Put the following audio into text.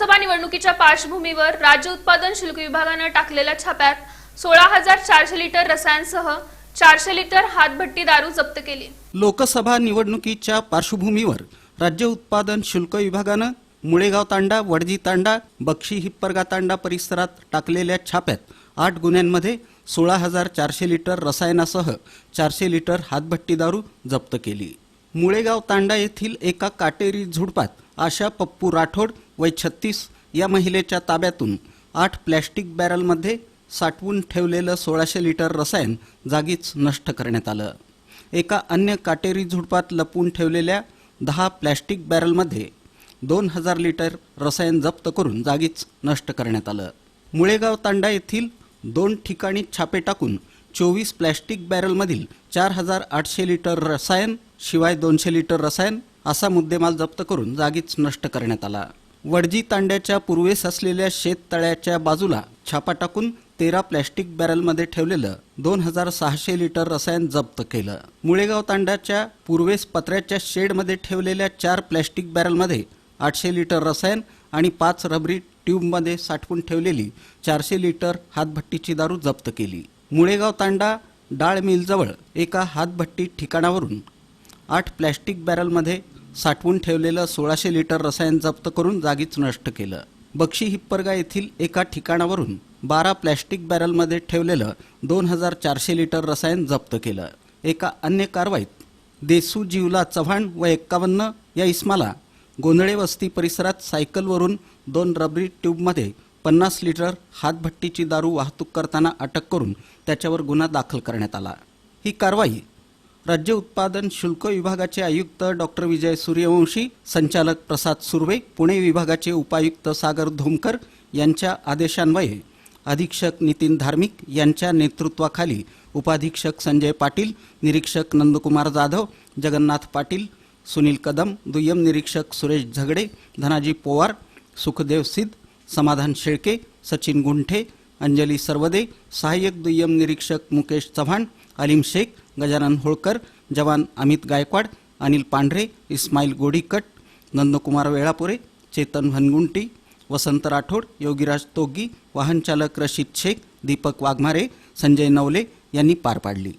लोकसभा निवडणुकीच्या पार्श्वभूमीवर राज्य उत्पादन शुल्क विभागानं टाकलेल्या छाप्यात सोळा हजार चारशे लिटर रसायनसह चारशे लिटर हातभट्टी दारू जप्त केली. लोकसभा निवडणुकीच्या पार्श्वभूमीवर राज्य उत्पादन शुल्क विभागानं मुळेगाव तांडा वडजी तांडा बक्षी हिप्परगा तांडा परिसरात टाकलेल्या छाप्यात आठ गुन्ह्यांमध्ये सोळा हजार चारशे लिटर रसायनासह चारशे लिटर हातभट्टी दारू जप्त केली. मुळेगाव तांडा येथील एका काटेरी झुडपात आशा पप्पू राठोड वय छत्तीस या महिलेच्या ताब्यातून आठ प्लॅस्टिक बॅरलमध्ये साठवून ठेवलेलं सोळाशे लिटर रसायन जागीच नष्ट करण्यात आलं. एका अन्य काटेरी झुडपात लपवून ठेवलेल्या दहा प्लॅस्टिक बॅरलमध्ये दोन हजार लिटर रसायन जप्त करून जागीच नष्ट करण्यात आलं. मुळेगाव तांडा येथील दोन ठिकाणी छापे टाकून चोवीस प्लॅस्टिक बॅरलमधील चार हजार आठशे लिटर रसायन शिवाय दोनशे लिटर रसायन असा मुद्देमाल जप्त करून जागीच नष्ट करण्यात आला. वडजी तांड्याच्या पूर्वेस असलेल्या शेततळ्याच्या बाजूला छापा टाकून तेरा प्लॅस्टिक बॅरलमध्ये ठेवलेलं दोन हजार सहाशे लिटर रसायन जप्त केलं. मुळेगाव तांड्याच्या पूर्वेस पत्र्याच्या शेडमध्ये ठेवलेल्या चार प्लॅस्टिक बॅरलमध्ये आठशे लिटर रसायन आणि पाच रबरी ट्यूबमध्ये साठवून ठेवलेली चारशे लिटर हातभट्टीची दारू जप्त केली. मुळेगाव तांडा डाळ मिलजवळ एका हातभट्टी ठिकाणावरून आठ प्लॅस्टिक बॅरलमध्ये साठवून ठेवलेलं सोळाशे लिटर रसायन जप्त करून जागीच नष्ट केलं. बक्षी हिप्परगा येथील एका ठिकाणावरून बारा प्लॅस्टिक बॅरलमध्ये ठेवलेलं दोन हजार चारशे लिटर रसायन जप्त केलं. एका अन्य कारवाईत देसू जिवला चव्हाण व एक्कावन्न या इस्माला गोंधळे वस्ती परिसरात सायकलवरून दोन रबरी ट्यूबमध्ये पन्नास लिटर हातभट्टीची दारू वाहतूक करताना अटक करून त्याच्यावर गुन्हा दाखल करण्यात आला. ही कारवाई राज्य उत्पादन शुल्क विभागाचे आयुक्त डॉक्टर विजय सूर्यवंशी संचालक प्रसाद सुर्वे पुणे विभागाचे उपायुक्त सागर धोमकर यांच्या आदेशान्वये अधीक्षक नितीन धार्मिक यांच्या नेतृत्वाखाली उपाधीक्षक संजय पाटील निरीक्षक नंदकुमार जाधव जगन्नाथ पाटील सुनील कदम दुय्यम निरीक्षक सुरेश झगडे धनाजी पोवार सुखदेव सिद्ध समाधान शेळके सचिन गुंठे अंजली सर्वदे सहाय्यक दुय्यम निरीक्षक मुकेश चव्हाण अलीम शेख गजानन होळकर जवान अमित गायकवाड अनिल पांढरे इस्माईल गोडीकट नंदकुमार वेळापुरे चेतन हनगुंटी वसंत राठोड योगीराज तोगी वाहनचालक रशीद शेख दीपक वाघमारे संजय नवले यांनी पार पाडली.